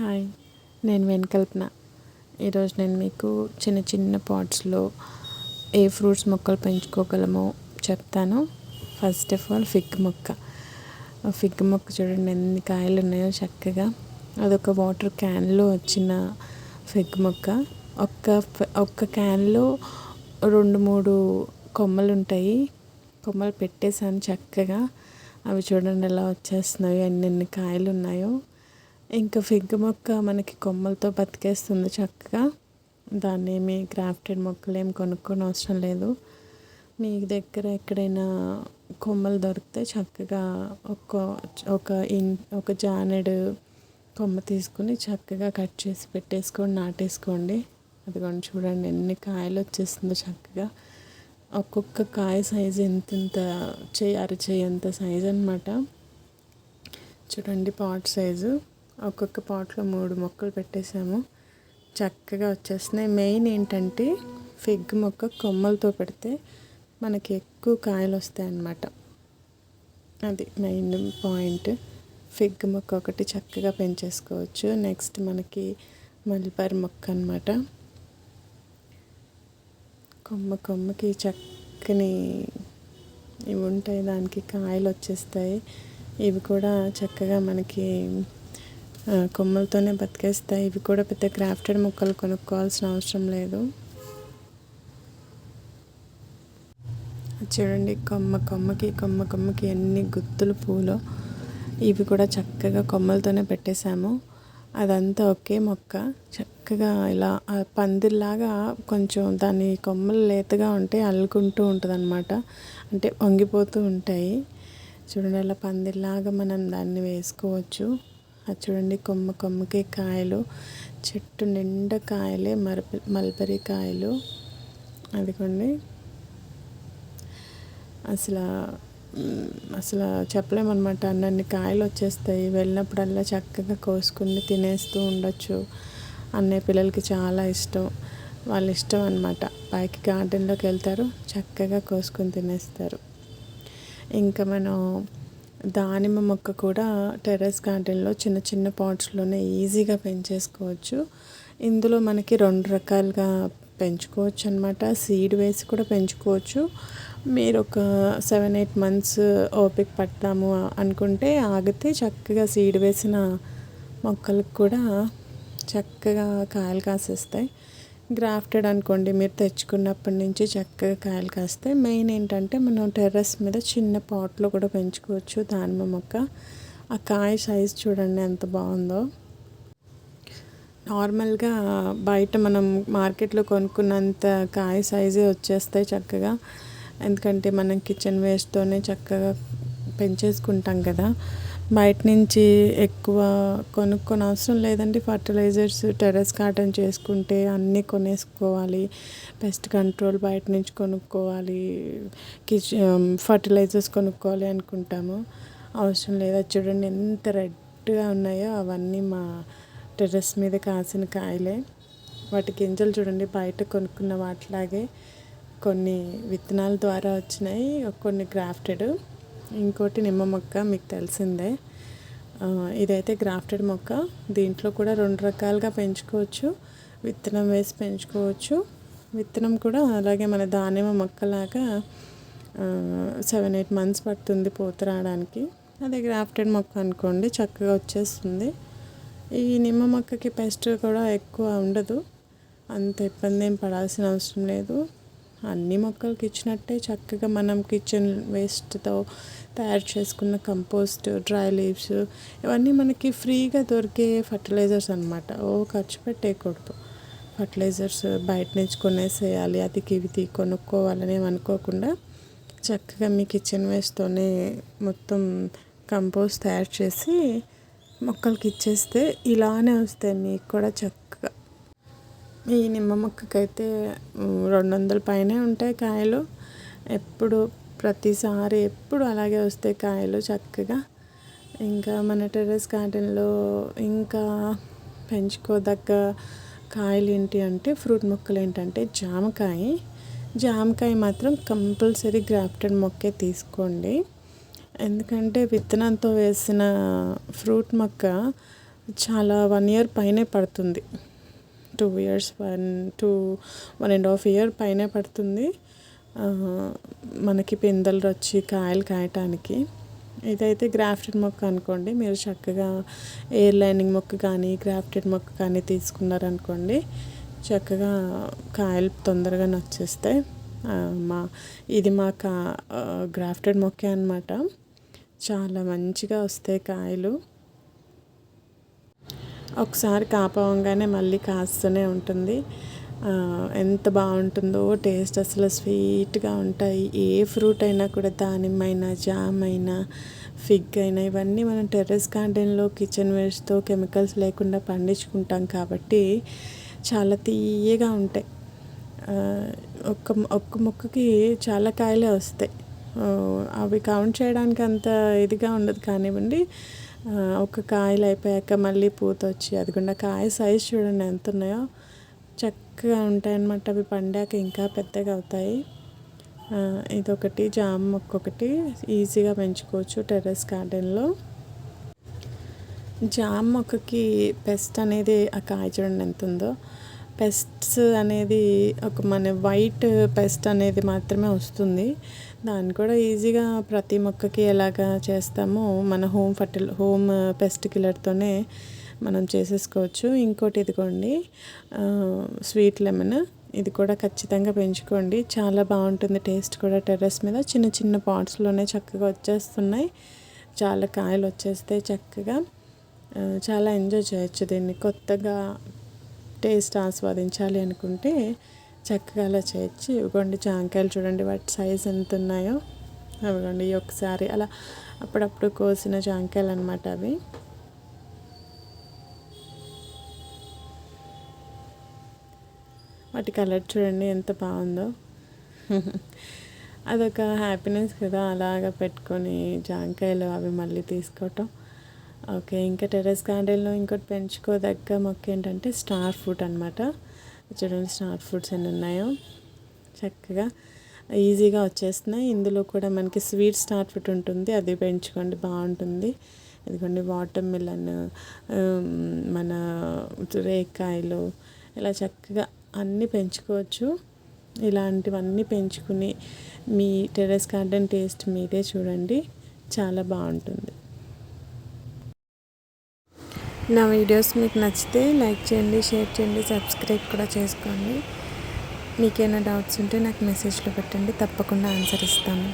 Hi నేను వెనకల్పన. ఈరోజు నేను మీకు చిన్న చిన్న పాట్స్లో ఏ ఫ్రూట్స్ మొక్కలు పెంచుకోగలమో చెప్తాను. ఫస్ట్ ఆఫ్ ఆల్ ఫిగ్ మొక్క. ఫిగ్ మొక్క చూడండి ఎన్ని కాయలు ఉన్నాయో చక్కగా. అదొక వాటర్ క్యాన్లో వచ్చిన ఫిగ్ మొక్క. ఒక్క ఒక్క క్యాన్లో రెండు మూడు కొమ్మలు ఉంటాయి. కొమ్మలు పెట్టేసాను చక్కగా. అవి చూడండి ఎలా వచ్చేస్తున్నాయో ఎన్ని కాయలు ఉన్నాయో. ఇంకా ఫిగ్ మొక్క మనకి కొమ్మలతో బతికేస్తుంది చక్కగా. దాన్ని ఏమి గ్రాఫ్టెడ్ మొక్కలు ఏమి కొనుక్కోని అవసరం లేదు. మీ దగ్గర ఎక్కడైనా కొమ్మలు దొరికితే చక్కగా ఒక ఒక ఇన్ ఒక జానెడు కొమ్మ తీసుకుని చక్కగా కట్ చేసి పెట్టేసుకొని నాటేసుకోండి. అదిగోండి చూడండి ఎన్ని కాయలు వచ్చేస్తుందో చక్కగా. ఒక్కొక్క కాయ సైజు ఎంత ఇంత చేయి అరచేయి సైజు అనమాట చూడండి పాట్ సైజు. ఒక్కొక్క పాట్లో మూడు మొక్కలు పెట్టేసాము చక్కగా వచ్చేస్తున్నాయి. మెయిన్ ఏంటంటే ఫిగ్ మొక్క కొమ్మలతో పెడితే మనకి ఎక్కువ కాయలు వస్తాయి అన్నమాట. అది మెయిన్ పాయింట్. ఫిగ్ మొక్క ఒకటి చక్కగా పెంచేసుకోవచ్చు. నెక్స్ట్ మనకి మల్బర్ మొక్క అనమాట కొమ్మ కొమ్మకి చక్కని ఇవి ఉంటాయి. దానికి కాయలు వచ్చేస్తాయి. ఇవి కూడా చక్కగా మనకి కొమ్మలతోనే బతికేస్తాయి ఇవి కూడా పెద్ద క్రాఫ్టెడ్ మొక్కలు కొనుక్కోవాల్సిన అవసరం లేదు. చూడండి కొమ్మ కొమ్మకి కొమ్మ కొమ్మకి ఎన్ని గుత్తులు పూలు ఇవి కూడా చక్కగా కొమ్మలతోనే పెట్టేశాము. అదంతా ఒకే మొక్క. చక్కగా ఇలా పందిర్లాగా కొంచెం దాని కొమ్మలు లేతగా ఉంటే అల్లుకుంటూ ఉంటుంది అనమాట అంటే వంగిపోతూ ఉంటాయి. చూడండి అలా పందిర్లాగా మనం దాన్ని వేసుకోవచ్చు. అది చూడండి కొమ్మ కొమ్మకి కాయలు. చెట్టు నిండా కాయలే మరప మల్బరీ కాయలు. అదిగోండి. అసలు అసలు చెప్పలేమన్నమాట. అన్నన్ని కాయలు వచ్చేస్తాయి వెళ్ళినప్పుడల్లా చక్కగా కోసుకుని తినేస్తూ ఉండొచ్చు. అన్నయ్య పిల్లలకి చాలా ఇష్టం. వాళ్ళ ఇష్టం అనమాట పైకి గార్డెన్లోకి వెళ్తారు చక్కగా కోసుకొని తినేస్తారు. ఇంకా మనం దానిమ్మ మొక్క కూడా టెర్రస్ గార్డెన్లో చిన్న చిన్న పాట్స్లోనే ఈజీగా పెంచేసుకోవచ్చు. ఇందులో మనకి రెండు రకాలుగా పెంచుకోవచ్చు అనమాట సీడ్ వేసి కూడా పెంచుకోవచ్చు. మీరు ఒక సెవెన్ ఎయిట్ మంత్స్ ఓపిక పడతాము అనుకుంటే ఆగితే చక్కగా సీడ్ వేసిన మొక్కలకు కూడా చక్కగా కాయలు కాసేస్తాయి. గ్రాఫ్టెడ్ అనుకోండి మీరు తెచ్చుకున్నప్పటి నుంచి చక్కగా కాయలు కాస్తాయి మెయిన్ ఏంటంటే మనం టెర్రస్ మీద చిన్న పాట్లో కూడా పెంచుకోవచ్చు దానిమ్మ మొక్క. ఆ కాయ సైజ్ చూడండి ఎంత బాగుందో. నార్మల్గా బయట మనం మార్కెట్లో కొనుక్కున్నంత కాయ సైజే వచ్చేస్తాయి చక్కగా. ఎందుకంటే మనం కిచెన్ వేస్ట్తోనే చక్కగా పెంచేసుకుంటాం కదా. బయట నుంచి ఎక్కువ కొనుక్కొని అవసరం లేదండి. ఫర్టిలైజర్స్ టెర్రస్ గార్డెన్ చేసుకుంటే అన్నీ కొనేసుకోవాలి. పెస్ట్ కంట్రోల్ బయట నుంచి కొనుక్కోవాలి. కిచెన్ ఫర్టిలైజర్స్ కొనుక్కోవాలి అనుకుంటాము. అవసరం లేదు? చూడండి ఎంత రెడ్గా ఉన్నాయో అవన్నీ మా టెర్రస్ మీద కాసిన కాయలే. వాటి గింజలు చూడండి బయట కొనుక్కున్న వాటిలాగే కొన్ని విత్తనాల ద్వారా వచ్చినాయి. కొన్ని గ్రాఫ్టెడ్. ఇంకోటి నిమ్మ మొక్క మీకు తెలిసిందే. ఇదైతే గ్రాఫ్టెడ్ మొక్క. దీంట్లో కూడా రెండు రకాలుగా పెంచుకోవచ్చు. విత్తనం వేసి పెంచుకోవచ్చు. విత్తనం కూడా అలాగే మన దానిమ్మ మొక్కలాగా సెవెన్ ఎయిట్ మంత్స్ పడుతుంది పూత రావడానికి. అదే గ్రాఫ్టెడ్ మొక్క అనుకోండి చక్కగా వచ్చేస్తుంది. ఈ నిమ్మ మొక్కకి పెస్ట్ కూడా ఎక్కువ ఉండదు. అంత ఇబ్బంది ఏం పడాల్సిన అవసరం లేదు. అన్ని మొక్కలకి ఇచ్చినట్టే చక్కగా మనం కిచెన్ వేస్ట్తో తయారు చేసుకున్న కంపోస్ట్ డ్రై లీవ్స్ ఇవన్నీ మనకి ఫ్రీగా దొరికే ఫర్టిలైజర్స్ అనమాట ఓ ఖర్చు పెట్టేయకూడదు. ఫర్టిలైజర్స్ బయట నుంచి కొనేసేయాలి అది ఇవి కొనుక్కోవాలని అనుకోకుండా చక్కగా మీ కిచెన్ వేస్ట్తోనే మొత్తం కంపోస్ట్ తయారు చేసి మొక్కలకి ఇచ్చేస్తే ఇలానే వస్తాయి. మీకు కూడా చక్క ఈ నిమ్మ మొక్కకైతే రెండు వందల పైనే ఉంటాయి కాయలు. ఎప్పుడు ప్రతిసారి ఎప్పుడు అలాగే వస్తాయి కాయలు చక్కగా. ఇంకా మన టెర్రస్ గార్డెన్లో ఇంకా పెంచుకోదగ్గ కాయలు ఏంటి అంటే ఫ్రూట్ మొక్కలు ఏంటంటే జామకాయ. జామకాయ మాత్రం కంపల్సరీ గ్రాఫ్టెడ్ మొక్కే తీసుకోండి. ఎందుకంటే విత్తనంతో వేసిన ఫ్రూట్ మొక్క చాలా వన్ ఇయర్ పైనే పడుతుంది. Two years one two one and half year పైనే పడుతుంది. మనకి పిందెలు వచ్చి కాయలు కాయటానికి. ఇదైతే గ్రాఫ్టెడ్ మొక్క అనుకోండి. మీరు చక్కగా ఎయిర్ లైనింగ్ మొక్క కానీ గ్రాఫ్టెడ్ మొక్క కానీ తీసుకున్నారనుకోండి చక్కగా కాయలు తొందరగానే వచ్చేస్తాయి మా ఇది మా కా గ్రాఫ్టెడ్ మొక్కే అనమాట చాలా మంచిగా వస్తాయి కాయలు. ఒకసారి కాపవంగానే మళ్ళీ కాస్తూనే ఉంటుంది. ఎంత బాగుంటుందో టేస్ట్ అసలు స్వీట్గా ఉంటాయి. ఏ ఫ్రూట్ అయినా కూడా దానిమ్మైనా జామ్ అయినా ఫిగ్ అయినా ఇవన్నీ మనం టెర్రస్ గార్డెన్లో కిచెన్ వేస్ట్తో కెమికల్స్ లేకుండా పండించుకుంటాం కాబట్టి చాలా తీయగా ఉంటాయి. ఒక్క ఒక్క మొక్కకి చాలా కాయలే వస్తాయి. అవి కౌంట్ చేయడానికి అంత ఇదిగా ఉండదు కానివ్వండి. ఒక కాయలు అయిపోయాక మళ్ళీ పూత వచ్చి అది కూడా కాయ సైజ్ చూడండి ఎంత ఉన్నాయో. చక్కగా ఉంటాయన్నమాట. అవి పండాక ఇంకా పెద్దగా అవుతాయి. ఇదొకటి జామ మొక్క ఒకటి ఈజీగా పెంచుకోవచ్చు టెర్రస్ గార్డెన్లో జామ మొక్కకి పెస్ట్ అనేది ఆ కాయ చూడండి ఎంత ఉందో. పెస్ట్స్ అనేది ఒక మన వైట్ పెస్ట్ అనేది మాత్రమే వస్తుంది. దాన్ని కూడా ఈజీగా ప్రతి మొక్కకి ఎలాగా చేస్తామో మన హోమ్ ఫర్టిల్ హోమ్ పెస్ట్ కిల్లర్తోనే మనం చేసేసుకోవచ్చు. ఇంకోటి ఇదిగోండి స్వీట్ లెమన్ ఇది కూడా ఖచ్చితంగా పెంచుకోండి. చాలా బాగుంటుంది టేస్ట్ కూడా టెర్రస్ మీద. చిన్న చిన్న పాట్స్లోనే చక్కగా వచ్చేస్తున్నాయి. చాలా కాయలు వచ్చేస్తాయి చక్కగా చాలా ఎంజాయ్ చేయొచ్చు దీన్ని. కొత్తగా టేస్ట్ ఆస్వాదించాలి అనుకుంటే చక్కగా అలా చేర్చి ఇవ్వండి జాంకాయలు చూడండి వాటి సైజ్ ఎంత ఉన్నాయో అవిగోండి ఒకసారి అలా అప్పుడప్పుడు కోసిన జాంకాయలు అనమాట అవి. వాటి కలర్ చూడండి ఎంత బాగుందో. అదొక హ్యాపీనెస్ కదా అలాగా పెట్టుకొని జాంకాయలు అవి మళ్ళీ తీసుకోవటం. ఓకే ఇంకా టెర్రస్ గార్డెన్లో ఇంకోటి పెంచుకోదగ్గ మొక్క ఏంటంటే స్టార్ ఫ్రూట్ అనమాట చూడండి స్టార్ ఫ్రూట్స్ ఎన్ని ఉన్నాయో. చక్కగా ఈజీగా వచ్చేస్తున్నాయి. ఇందులో కూడా మనకి స్వీట్ స్టార్ ఫ్రూట్ ఉంటుంది అది పెంచుకోండి బాగుంటుంది. ఇదిగోండి వాటర్ మిలన్ మన రేకాయలు ఇలా చక్కగా అన్నీ పెంచుకోవచ్చు. ఇలాంటివన్నీ పెంచుకుని మీ టెర్రస్ గార్డెన్ టేస్ట్ మీదే చూడండి చాలా బాగుంటుంది. నా వీడియోస్ మీకు నచ్చితే లైక్ చేయండి షేర్ చేయండి సబ్స్క్రైబ్ కూడా చేసుకోండి. మీకేమైనా డౌట్స్ ఉంటే నాకు మెసేజ్లో పెట్టండి తప్పకుండా ఆన్సర్ ఇస్తాను.